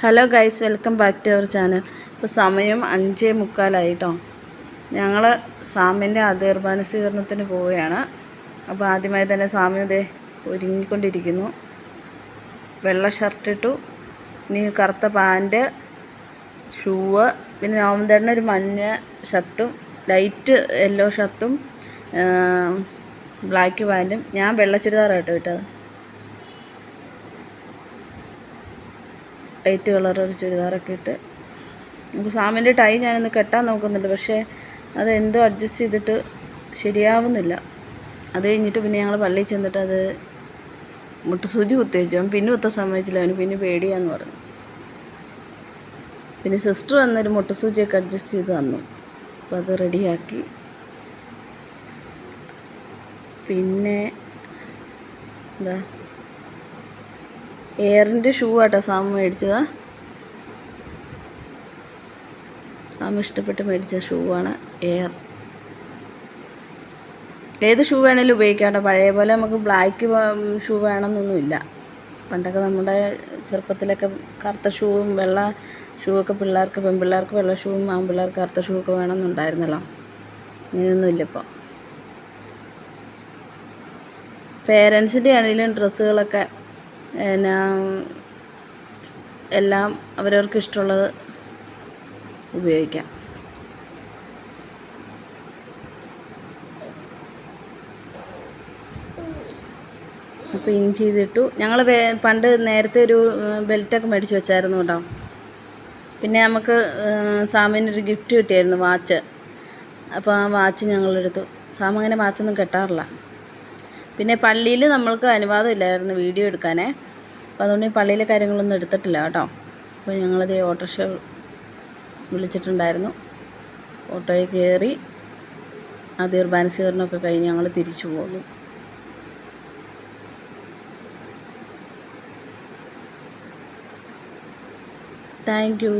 Hello guys welcome back to our channel ഇപ്പോൾ സമയം അഞ്ചേ മുക്കാലായിട്ടോ. ഞങ്ങൾ സാമിന്റെ ആദ്യർബാന സ്വീകരണത്തിന് പോവുകയാണ്. അപ്പോൾ ആദ്യമായി തന്നെ സാമി ഇതേ ഒരുങ്ങിക്കൊണ്ടിരിക്കുന്നു. വെള്ള ഷർട്ട് ഇട്ടു. ഇനി കറുത്ത പാന്റ് ഷൂവ് പിന്നെ നവംതേട്ടന് ഒരു മഞ്ഞ ഷർട്ടും ലൈറ്റ് യെല്ലോ ഷർട്ടും ബ്ലാക്ക് പാന്റും ഞാൻ വെള്ള ചുരിദാറാട്ടോ ഇട്ടത് ലൈറ്റ് കളർ ഒരു ചുരിദാറൊക്കെ ഇട്ട്. നമുക്ക് സാമിന്റെ ടൈ ഞാനൊന്ന് കെട്ടാൻ നോക്കുന്നുണ്ട്. പക്ഷേ അത് എന്തോ അഡ്ജസ്റ്റ് ചെയ്തിട്ട് ശരിയാവുന്നില്ല. അത് കഴിഞ്ഞിട്ട് പിന്നെ ഞങ്ങൾ പള്ളിയിൽ ചെന്നിട്ട് അത് മുട്ടുസൂചി കുത്തിവെച്ചു. അവൻ പിന്നെ കുത്താൻ സമ്മതിച്ചില്ല. അവന് പിന്നെ പേടിയാന്ന് പറഞ്ഞു. പിന്നെ സിസ്റ്റർ വന്നൊരു മുട്ടുസൂചിയൊക്കെ അഡ്ജസ്റ്റ് ചെയ്ത് തന്നു. അപ്പോൾ അത് റെഡിയാക്കി. പിന്നെ എന്താ? എയറിന്റെ ഷൂ ആട്ടോ സാമു മേടിച്ചതാ. സാമു ഇഷ്ടപ്പെട്ട് മേടിച്ച ഷൂ ആണ് എയർ. ഏത് ഷൂ വേണേലും ഉപയോഗിക്കാം കേട്ടോ പഴയ പോലെ നമുക്ക് ബ്ലാക്ക് ഷൂ വേണമെന്നൊന്നുമില്ല. പണ്ടൊക്കെ നമ്മുടെ ചെറുപ്പത്തിലൊക്കെ കറുത്ത ഷൂവും വെള്ള ഷൂവൊക്കെ പിള്ളേർക്ക് പെൺപിള്ളേർക്ക് വെള്ള ഷൂവും ആൺപിള്ളേർക്ക് കറുത്ത ഷൂ ഒക്കെ വേണമെന്നുണ്ടായിരുന്നല്ലോ. ഇങ്ങനെയൊന്നുമില്ല ഇപ്പോൾ പേരൻസിന്റെ ആണെങ്കിലും ഡ്രസ്സുകളൊക്കെ പിന്നെ എല്ലാം അവരവർക്ക് ഇഷ്ടമുള്ളത് ഉപയോഗിക്കാം. അപ്പോൾ ഇൻ ചെയ്തിട്ടു. ഞങ്ങൾ പണ്ട് നേരത്തെ ഒരു ബെൽറ്റൊക്കെ മേടിച്ച് വെച്ചായിരുന്നു കേട്ടോ. പിന്നെ നമുക്ക് സാമിനൊരു ഗിഫ്റ്റ് കിട്ടിയായിരുന്നു വാച്ച്. അപ്പോൾ ആ വാച്ച് ഞങ്ങളെടുത്തു. സാം അങ്ങനെ വാച്ചൊന്നും കെട്ടാറില്ല. പിന്നെ പള്ളിയിൽ നമ്മൾക്ക് അനുവാദം ഇല്ലായിരുന്നു വീഡിയോ എടുക്കാനേ. അപ്പോൾ അതുകൊണ്ട് പള്ളിയിലെ കാര്യങ്ങളൊന്നും എടുത്തിട്ടില്ല കേട്ടോ. അപ്പോൾ ഞങ്ങളത് ഓട്ടോറിക്ഷ വിളിച്ചിട്ടുണ്ടായിരുന്നു. ഓട്ടോയിൽ കയറി ആ സ്വീകരണമൊക്കെ കഴിഞ്ഞ് ഞങ്ങൾ തിരിച്ചു പോകുന്നു താങ്ക് യു.